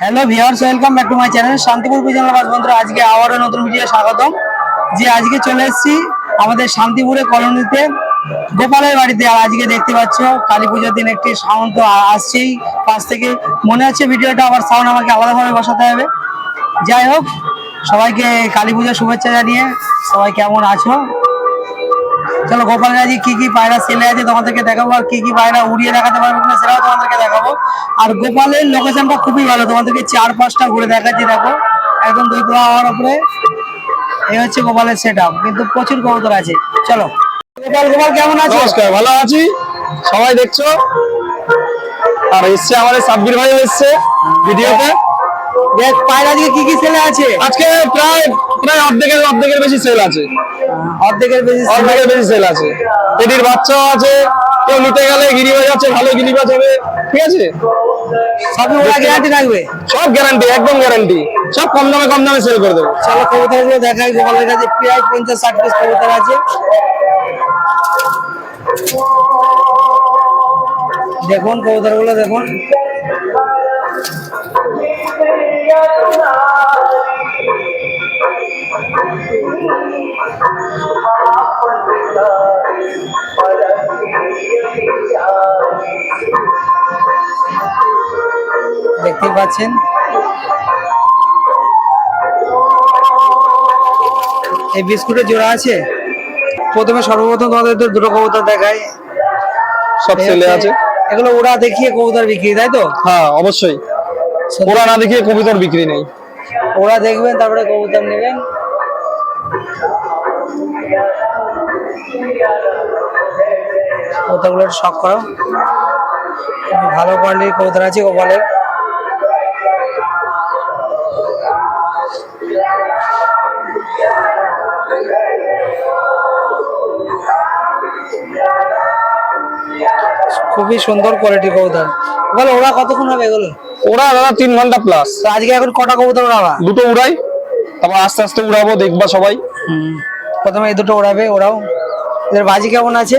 Hello viewers welcome back to my channel Shantipur বিজনাল বাস বন্ধুরা, আজকে আবারও নতুন ভিডিও স্বাগতম। যে আজকে চলে এসেছি আমাদের শান্তিপুরে কলোনিতে, গোপালের বাড়িতে। আর আজকে দেখতে পাচ্ছ, কালী পুজোর দিন একটি সাউন্ড তো আসছেই পাশ থেকে। মনে হচ্ছে ভিডিওটা, আবার সাউন্ড আমাকে আলাদাভাবে বসাতে হবে। যাই হোক, সবাইকে কালী পুজোর শুভেচ্ছা জানিয়ে সবাই কেমন আছো? চলো গোপালের আজকে কি কি পায়রা সেলে আছে তোমাদেরকে দেখাবো, আর কি কি পায়রা উড়িয়ে দেখাতে পারব কিনা সেটাও তোমাদেরকে দেখাবো। আর গোপালের লোকেশনটা খুবই ভালো, তোমাদেরকে চার পাঁচটা ঘুরে দেখাচ্ছি, দেখো। একদম দুই তলা হওয়ার উপরে। এই হচ্ছে গোপালের সেট কিন্তু প্রচুর কবুতর আছে। চলো। গোপাল গোপাল, কেমন আছো? নমস্কার, ভালো আছি। সবাই দেখছ? আর এসছে আমাদের সাব্বির ভাই এসছে ভিডিওতে। দেখ পায়রা আজকে কি কি সেলে আছে? আজকে প্রায় প্রায় অর্ধেকের অর্ধেকের বেশি সেল আছে। অর্ধেকের বেশি অর্ধেকের বেশি সেল আছে। এটির বাচ্চাও আছে কেউ নিতে গেলে গিরিবাজ আছে ভালো গিরিবাজ হবে। ঠিক আছে? ওরা গ্যারান্টি রাখবে? সব গ্যারান্টি একদম গ্যারান্টি সব কম দামে কম দামে সেল করে দেবো। চলো কবুতরগুলো দেখাই গোপালের কাছে প্রায় পঞ্চাশ ষাট পিস কবুতর আছে। দেখুন কবুতরগুলো দেখুন। দেখতে পাচ্ছেন? এই বিস্কুটের জোড়া আছে? প্রথমে সর্বপ্রথম তোমাদের তো দুটো কবুতর দেখাই। সব ছেলে আছে। এগুলো ওরা দেখিয়ে কবুতর বিক্রি তাই তো? হ্যাঁ অবশ্যই। ওরা না দেখিয়ে কবিতার বিক্রি নেই। ওরা দেখবেন তারপরে কবুতর নেবেন। কবুতরগুলো শখ করো। ভালো কোয়ালিটির কবুতর আছে গোপালের খুবই সুন্দর কোয়ালিটি কবুতর। বলে ওরা কতক্ষণ হবে এগুলো? ওরা দাদা তিন ঘণ্টা প্লাস আজকে এখন কটা কবুতর ওড়াবা? দুটো উড়াই তারপর আস্তে আস্তে উড়াবো দেখবা সবাই। প্রথমে এই দুটো ওড়াবে ওরাও। এদের বাজি কেমন আছে?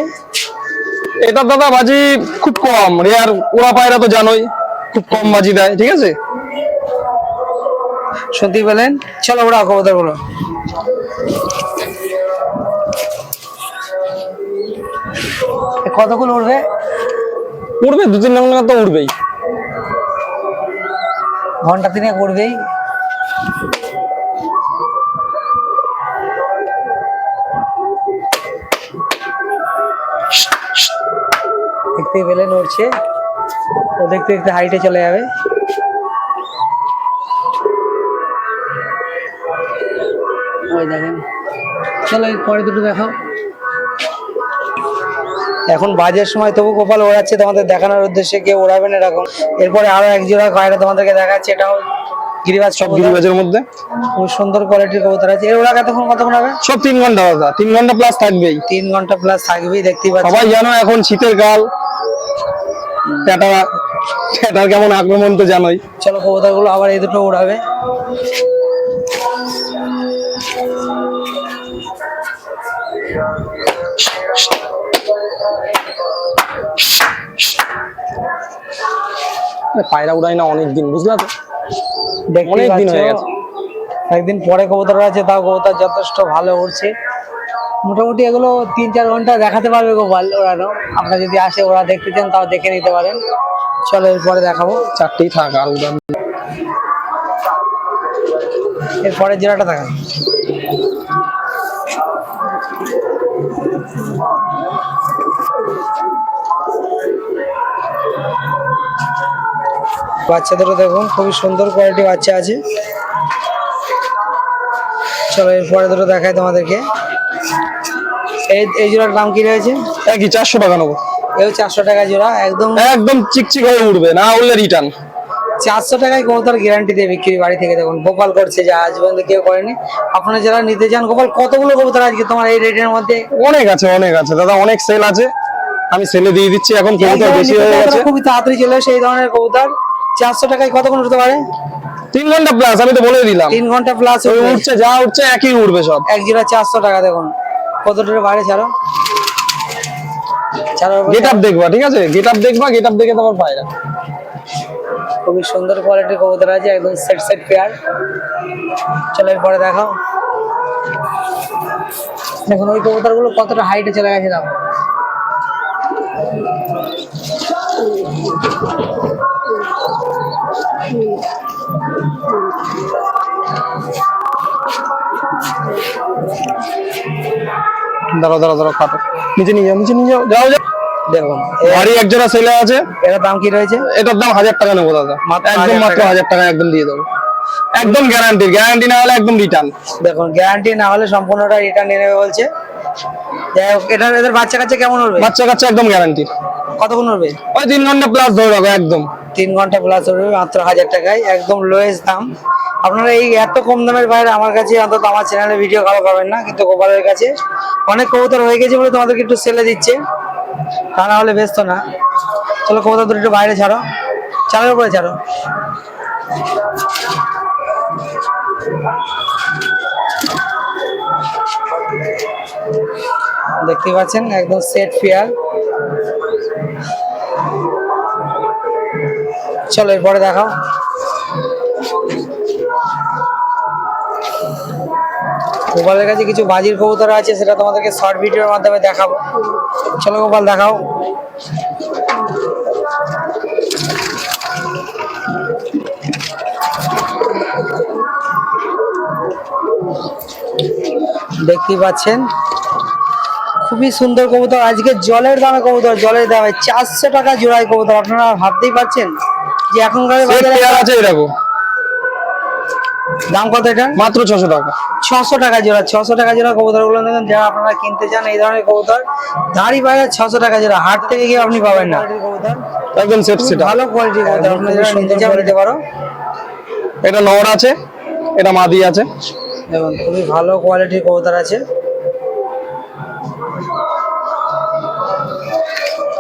এটা দাদা বাজি খুব কম রেয়ার ওরা পায়রা তো জানোই খুব কম বাজি দেয় ঠিক আছে? শুনতেই পেলেন চলো ওরা কবুতরগুলো কতক্ষণ উঠবে দু তিন ঘণ্টা তো উড়বেই। ঘণ্টা তিনে উঠবেই দেখতে পেলেন নড়ছে ও দেখতে দেখতে হাইটে চলে যাবে। ওই দেখেন। চলো পরে দুটো দেখাও। এখন বাজের সময় তবু গোপাল ওড়াচ্ছে তোমাদের দেখানোর উদ্দেশ্যে কেউ ওড়াবেন এরকম। এরপরে আরও এক জোড়া কয়টা তোমাদেরকে দেখাচ্ছে এটাও গিরিবাজ সব। গিরিবাজের মধ্যে? খুব সুন্দর কোয়ালিটির কবুতর আছে। এর ওরা কতক্ষণ কতক্ষণ হবে? সব তিন ঘণ্টা দাদা তিন ঘণ্টা প্লাস থাকবেই। তিন ঘণ্টা প্লাস থাকবেই দেখতেই পাচ্ছি। সবাই জানো এখন শীতের কাল। ট্যাটা ট্যাটার কেমন আক্রমণ তো জানোই। চলো কবুতরগুলো আবার এই দুটো উড়াবে পায়রা উড়াই না অনেক দিন বুঝলা তো? অনেক দিন হয়ে গেছে। একদিন পরে কবুতর আছে তাও কবুতর যথেষ্ট ভালো উড়ছে। মোটামুটি এগুলো তিন চার ঘণ্টা দেখাতে পারবে গোপাল ওড়ানো আপনারা যদি আসে ওরা দেখতে চান তাও দেখে নিতে পারেন। চলো এরপরে দেখাবো। চারটেই থাক আর উড়ান। এরপরে জেলাটা দেখান বাচ্চাদেরও দেখুন খুবই সুন্দর কোয়ালিটি বাচ্চা আছে। চলো এরপরে দুটো দেখাই তোমাদেরকে। এই এই জোড়ার দাম কি রয়েছে? একই চারশো টাকা নেব। এও চারশো টাকা জোড়া একদম একদম চিকচিক হয়ে উঠবে না উড়লে রিটার্ন চারশো টাকায় কবুতর গ্যারান্টি দিয়ে বিক্রি বাড়ি থেকে দেখুন গোপাল করছে যে আজ পর্যন্ত কেউ করেনি। আপনারা যারা নিতে চান গোপাল কতগুলো কবুতর আজকে তোমার এই রেটের মধ্যে অনেক আছে অনেক আছে। দাদা অনেক সেল আছে। আমি সেলে দিয়ে দিচ্ছি এখন কবুতর বেশি হয়ে গেছে। খুবই তাড়াতাড়ি চলে সেই ধরনের কবুতর। চারশো টাকায় কতক্ষণ উঠতে পারে? তিন ঘণ্টা প্লাস আমি তো বলে দিলাম। তিন ঘণ্টা প্লাস ওই উঠছে যা উঠছে একই উঠবে সব। এক জোড়া চারশো টাকা দেখুন। কতটার বাইরে ছাড়ো। ছাড়ো গেট আপ দেখবা ঠিক আছে? গেট আপ দেখবা গেট আপ দেখে তোমার পায়রা। খুবই সুন্দর কোয়ালিটির কবুতর আছে একদম সেট সেট পেয়ার চলো এরপরে দেখাও। দেখুন ওই কবুতরগুলো কতটা হাইটে চলে গেছে দাম দাঁড়াও দাঁড়াও দাঁড়াও কাটো নিচে নিয়ে যাও নিচে নিয়ে যাও যাও যাও। দেখুন বাড়ি এক ছেলে আছে। এটার দাম কি রয়েছে? এটার দাম হাজার টাকা নেব দাদা। মাত্র একদম মাত্র হাজার টাকা একদম দিয়ে দেবো। একদম গ্যারান্টি গ্যারান্টি না হলে একদম রিটার্ন দেখুন গ্যারান্টি না হলে সম্পূর্ণটা রিটার্ন নিয়ে নেবে বলছে। যাই হোক এটার এদের বাচ্চা কাচ্চা কেমন উঠবে বাচ্চা কাচ্চা একদম গ্যারান্টি কতক্ষণ উঠবে ওই তিন ঘণ্টা প্লাস ধরে রাখো একদম। তিন ঘণ্টা প্লাস উঠবে মাত্র হাজার টাকায় একদম লোয়েস্ট দাম। আপনারা এই এত কম দামের বাইরে আমার কাছে অন্তত আমার চ্যানেলে ভিডিও কারও পাবেন না কিন্তু গোপালের কাছে। অনেক কবুতর হয়ে গেছে বলে তোমাদেরকে একটু সেলে দিচ্ছে। তা না হলে ব্যস্ত না। চলো কবুতর দুটো একটু বাইরে ছাড়ো। চালের উপরে ছাড়ো। দেখতে পাচ্ছেন, একদম সেট ফিয়ার চলো এরপরে দেখাও। গোপালের কাছে কিছু বাজির কবুতর আছে, সেটা তোমাদেরকে শর্ট ভিডিওর মাধ্যমে দেখাবো। চলো গোপাল, দেখাও। দেখতে পাচ্ছেন খুবই সুন্দর কবুতর। আজকে জলের দামে কবুতর জলের দামে চারশো টাকা জোড়ায় কবুতর। আপনারা ভাবতেই পারছেন যে এখনকার সেট বাজারে পেয়ার আছে এরকম। দাম কত এটা? মাত্র ছশো টাকা। ছশো টাকা জোড়া ছশো টাকা জোড়া কবুতরগুলো দেখুন যারা আপনারা কিনতে চান এই ধরনের কবুতর দাঁড়ি বাজার ছশো টাকা জোড়া হাট থেকে গিয়ে আপনি পাবেন না। একদম সেট সেট ভালো কোয়ালিটির কবুতর আপনি যারা নিতে চান নিতে পারো। এটা নর আছে এটা মাদি আছে। দেখুন খুবই ভালো কোয়ালিটির কবুতর আছে।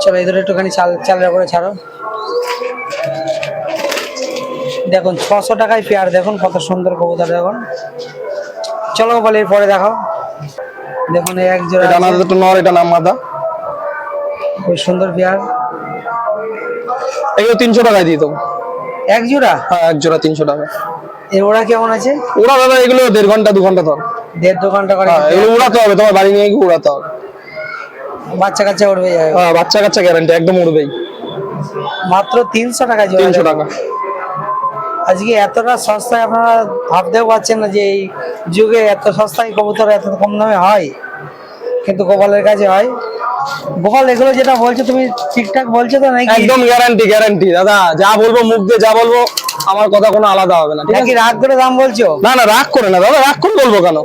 চলো এদের একটুখানি চাল চালের করে ছাড়ো। দেখুন ছশো টাকায় পেয়ার দেখুন কত সুন্দর কবুতর দেখুন। চলো বলে এরপরে দেখাও। দেখুন এক জোড়া এটা আমাদের তো নর এটা নাম মাদা। খুব সুন্দর পেয়ার। এগুলো তিনশো টাকায় দিয়ে দেবো। এক জোড়া? হ্যাঁ এক জোড়া তিনশো টাকা। এর ওরা কেমন আছে? ওরা দাদা এগুলো দেড় ঘণ্টা দু ঘণ্টা ধর। দেড় দু ঘণ্টা করে হ্যাঁ এগুলো উড়াতে হবে তোমার বাড়ি নিয়ে গিয়ে উড়াতে হবে। বাচ্চা কাচ্চা উঠবে যাবে। হ্যাঁ বাচ্চা কাচ্চা গ্যারান্টি একদম উড়বেই। মাত্র তিনশো টাকা তিনশো টাকা। আজকে এতটা সস্তায় আপনারা ভাবতেও পারছেন না যে এই যুগে এত সস্তায় কবুতর এত কম দামে হয়। কিন্তু গোপালের কাছে হয়। গোপাল এগুলো যেটা বলছো তুমি ঠিকঠাক বলছো তো নাকি? একদম গ্যারান্টি গ্যারান্টি দাদা যা বলব মুখ দিয়ে যা বলব আমার কথা কোনো আলাদা হবে না ঠিক নাকি আছে? রাগ করে দাম বলছো? না না রাগ করে না দাদা রাগ করে বলব কেন?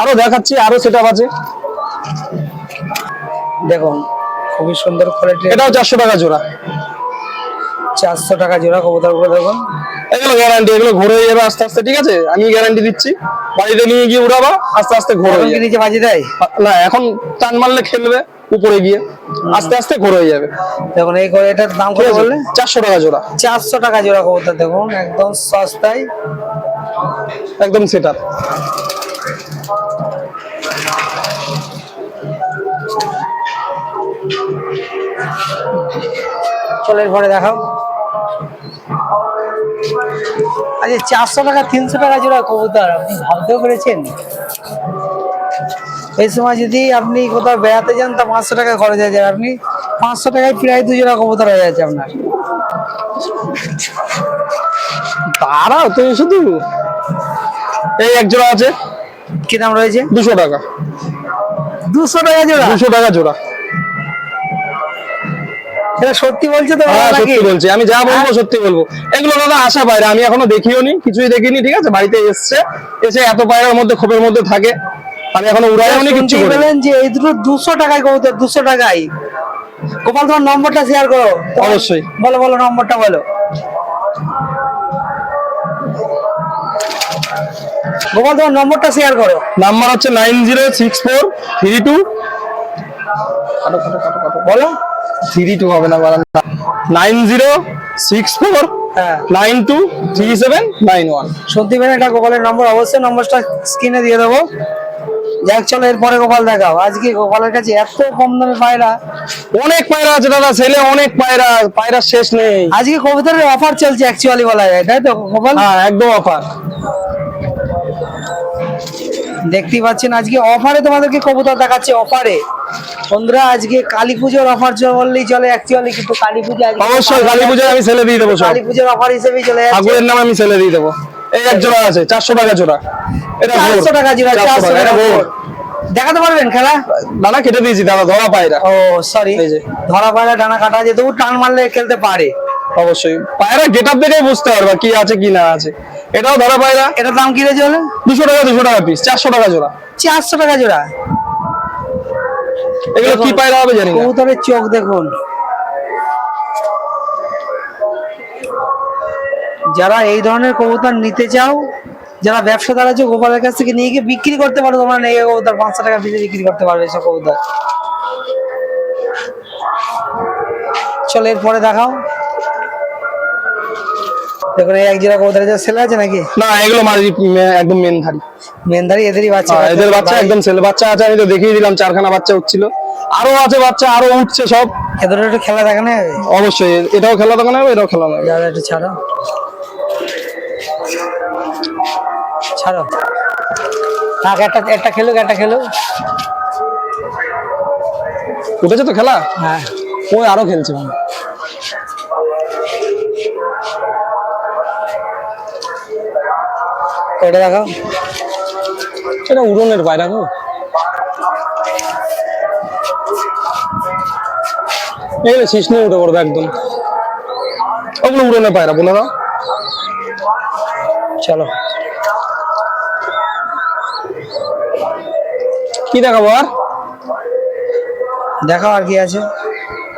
আরও দেখাচ্ছি আরও সেট আছে। দেখুন খুবই সুন্দর কোয়ালিটি এটাও চারশো টাকা জোড়া। চারশো টাকা জোড়া কবুতরগুলো দেখুন। এগুলো গ্যারান্টি এগুলো ঘুরে যাবে আস্তে আস্তে ঠিক আছে? আমি গ্যারান্টি দিচ্ছি। বাড়িতে নিয়ে গিয়ে উড়াবা আস্তে আস্তে ঘোর নিচে বাজি দেয়? না এখন টান মারলে খেলবে উপরে গিয়ে। আস্তে আস্তে ঘোর যাবে। দেখুন এই করে এটার দাম কত বললে চারশো টাকা জোড়া। চারশো টাকা জোড়া কবুতর দেখুন একদম সস্তায়। একদম সেটার চলো এরপরে দেখাও। আচ্ছা চারশো টাকা তিনশো টাকা জোড়া কবুতর আপনি ভাবতেও পেরেছেন? এই সময় যদি আপনি কোথাও বেড়াতে যান তা পাঁচশো টাকা খরচ হয়ে যায়। আপনি পাঁচশো টাকায় প্রায় দু জোড়া কবুতর হয়ে যাচ্ছে আপনার। তারাও তুমি শুধু? এই এক জোড়া আছে। কি দাম রয়েছে? দুশো টাকা। দুশো টাকা জোড়া? দুশো টাকা জোড়া। এটা সত্যি বলছো তো হ্যাঁ সত্যি বলছি। আমি যা বলব সত্যি বলব। এগুলো দাদা আশা পায়রা আমি এখনও দেখিও নি কিছুই দেখিনি ঠিক আছে? বাড়িতে এসছে এসে এত পায়রার মধ্যে খোপের মধ্যে থাকে। আমি এখনও উড়াইও নি শুনতেই করিনি। যে এই দুটো দুশো টাকায় কবুতর দুশো টাকায়। গোপাল তোমার নম্বরটা শেয়ার করো। অবশ্যই। বলো বলো নম্বরটা বলো। গোপাল তোমার নম্বরটা শেয়ার করো। নাম্বার হচ্ছে nine zero six four three two. বলো। থ্রি টু হবে না নাইন জিরো সিক্স ফোর হ্যাঁ। Nine two three seven nine one. শুনতে পেলেন এটা গোপালের নম্বর অবশ্যই নম্বরটা স্ক্রিনে দিয়ে দেবো। যাক চলো এরপরে গোপাল দেখাও। আজকে গোপালের কাছে এত কম দামে পায়রা। অনেক পায়রা আছে দাদা ছেলে অনেক পায়রা পায়রা শেষ নেই। আজকে কবুতরের অফার চলছে অ্যাকচুয়ালি বলা যায় তাই তো গোপাল? হ্যাঁ একদম অফার দেখতেই পাচ্ছেন আজকে অফারে তোমাদেরকে কবুতর দেখাচ্ছে অফারে বন্ধুরা আজকে কালী পুজোর অফার বললেই চলে অ্যাকচুয়ালি কিন্তু কালী পুজো অবশ্যই কালী পুজোয় আমি ছেলে দিয়ে দেবো কালী পুজোর অফার হিসেবেই চলে যাচ্ছে। ঠাকুরের নামে আমি ছেলে দিয়ে দেবো। এই এক জোড়া আছে চারশো টাকা জোড়া। এটা চারশো টাকা জোড়া চারশো টাকা। দেখাতে পারবেন খেলা? দাদা কেটে দিয়েছি দাদা ধরা পায়রা ও সরি ধরা পায়রা ডানা কাটা তবু টান মারলে খেলতে পারে। অবশ্যই। পায়রা গেট আপ দেখেই বুঝতে পারবা কি আছে কি না আছে। এটাও ধরা পায়রা এটার দাম কি রয়েছে বলে দুশো টাকা দুশো টাকা পিস চারশো টাকা জোড়া। চারশো টাকা জোড়া। এগুলো কি পায়রা হবে জানি কবুতরের চোখ দেখুন। যারা এই ধরনের কবুতর নিতে চাও যারা ব্যবসাদার আছে গোপালের কাছ থেকে নিয়ে গিয়ে বিক্রি করতে পারো তোমরা নিয়ে কবুতর পাঁচশো টাকা পিসে বিক্রি করতে পারবে এসব কবুতর। চলো এরপরে দেখাও। দেখুন এই এক জোড়া কবুতরের যা ছেলে আছে নাকি? না এগুলো মারি একদম মেন ধারি মেনদারি এদেরই বাচ্চা হ্যাঁ, এদের বাচ্চা একদম ছেলে। বাচ্চা আছে আমি তো দেখিয়ে দিলাম চারখানা বাচ্চা উঠছিল। আরও আছে বাচ্চা আরও উঠছে সব। এদের একটু খেলা দেখানো যাবে অবশ্যই এটাও খেলা দোকানে হবে এটাও খেলা হবে যারা একটু ছাড়ো। ছাড়ো। থাক একটা একটা খেলুক একটা খেলুক। উঠেছে তো খেলা? হ্যাঁ। ওই আরও খেলছে। মনে ওটা দেখাও। এটা উড়নের পায়রা গো। এগুলো শীষ নিয়ে উঠে পড়বে একদম। ওগুলো উড়নের পায়রা বলে দাও। চলো। কি দেখাবো আর? দেখাও আর কি আছে।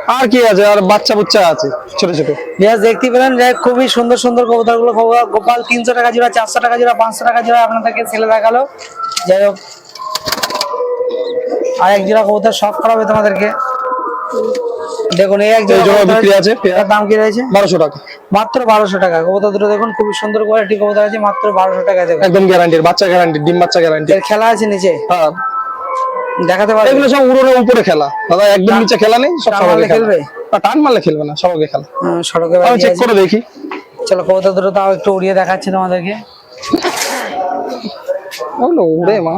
আর কি আছে? আর বাচ্চা বুচ্চা আছে। ছোট ছোট। দেখতে পেলেন যে খুবই সুন্দর সুন্দর কবুতরগুলো গোপাল তিনশো টাকা জোড়া চারশো টাকা জোড়া পাঁচশো টাকা জোড়া আপনাদেরকে ছেলে দেখাল। যাই হোক। আর এক জোড়া কবুতর শখ করাবে তোমাদেরকে। দেখুন এই এক জোড়া বিক্রি আছে দাম কি রয়েছে? বারোশো টাকা। মাত্র বারোশো টাকা। কবুতর দুটো দেখুন খুবই সুন্দর কোয়ালিটি কবুতর আছে মাত্র বারোশো টাকা একদম গ্যারান্টির বাচ্চা গ্যারান্টি ডিম বাচ্চা গ্যারান্টি খেলা আছে নিচে। হ্যাঁ। দেখাতে পারবে। এগুলো সব উড়নের উপরে খেলা। দাদা একদম নিচে খেলা নেই সব মারলে খেলবে? টান মারলে খেলবে না সবাইকে খেলা। সড়কে আমি চেক করে দেখি। চলো কবুতর দুটো তাও একটু উড়িয়ে দেখাচ্ছি তোমাদেরকে। ওগুলো উড়ে মা।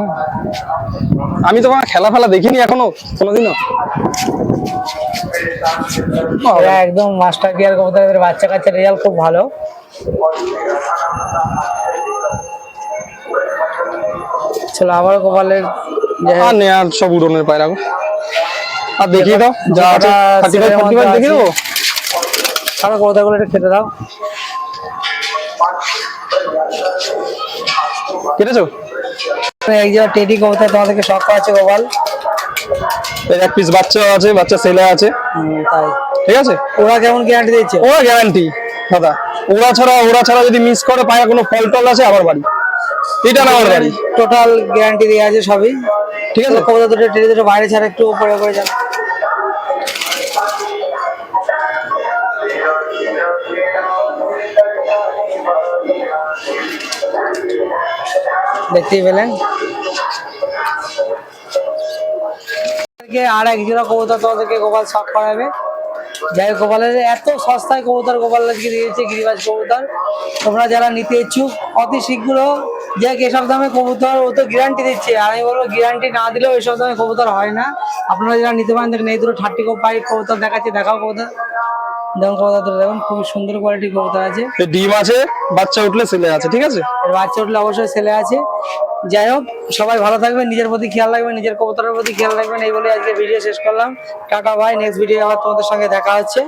আমি তো মা খেলা ফেলা দেখিনি এখনও কোনোদিনও। একদম মাস্টার গিয়ার কবুতর এদের বাচ্চা কাচ্চা রেজাল্ট খুব ভালো। চলো আবার গোপালের আর নেই আর সব উড়নের পায়রা গো। আর দেখিয়ে দাও যা থার্টি ফাইভ ফোর্টি ফাইভ দেখিয়ে দেবো? আরও কবুতরগুলো একটু খেতে দাও। কেটেছো? এক জায়গায় টেডি কবুতর তোমাদেরকে শখ আছে গোপাল। এর এক পিস বাচ্চা আছে বাচ্চা ছেলে আছে। তাই। ঠিক আছে? ওরা কেমন গ্যারান্টি দিচ্ছে ওরা গ্যারান্টি দাদা। ওরা ছাড়া ওরা ছাড়া যদি মিস করে পায়ে কোনো ফল টল আছে আবার বাড়ি। এটা না বাড়ি টোটাল গ্যারান্টি দেওয়া আছে সবই। ঠিক আছে। চলো দুটো টেডি দুটো বাইরে ছাড়া একটু উপরে উপরে যান দেখতেই পেলেন। আর এক জোড়া কবুতর তোমাদেরকে গোপাল শখ করাবে। যাই হোক, গোপালের এত সস্তায় কবুতর গোপাল আজকে দিয়েছে গিরিবাজ কবুতর। তোমরা যারা নিতে ইচ্ছুক অতি শীঘ্র যে এসব দামে কবুতর ও তো গ্যারান্টি দিচ্ছে। আর আমি বলব গ্যারান্টি না দিলেও এসব দামে কবুতর হয় না। আপনারা যারা নিতে পারেন দেখেন এই দুটো থার্টি কো পাই কবুতর দেখাচ্ছি দেখাও কবুতর। দেখুন কবুতর দেখুন খুবই সুন্দর কোয়ালিটির কবুতর আছে। ডিম আছে বাচ্চা উঠলে ছেলে আছে ঠিক আছে? বাচ্চা উঠলে অবশ্যই ছেলে আছে। যাই হোক, সবাই ভালো থাকবেন, নিজের প্রতি খেয়াল রাখবেন, নিজের কবুতরের প্রতি খেয়াল রাখবেন, এই বলে আজকে ভিডিও শেষ করলাম। টাটা ভাই নেক্সট ভিডিও আবার তোমাদের সঙ্গে দেখা হচ্ছে।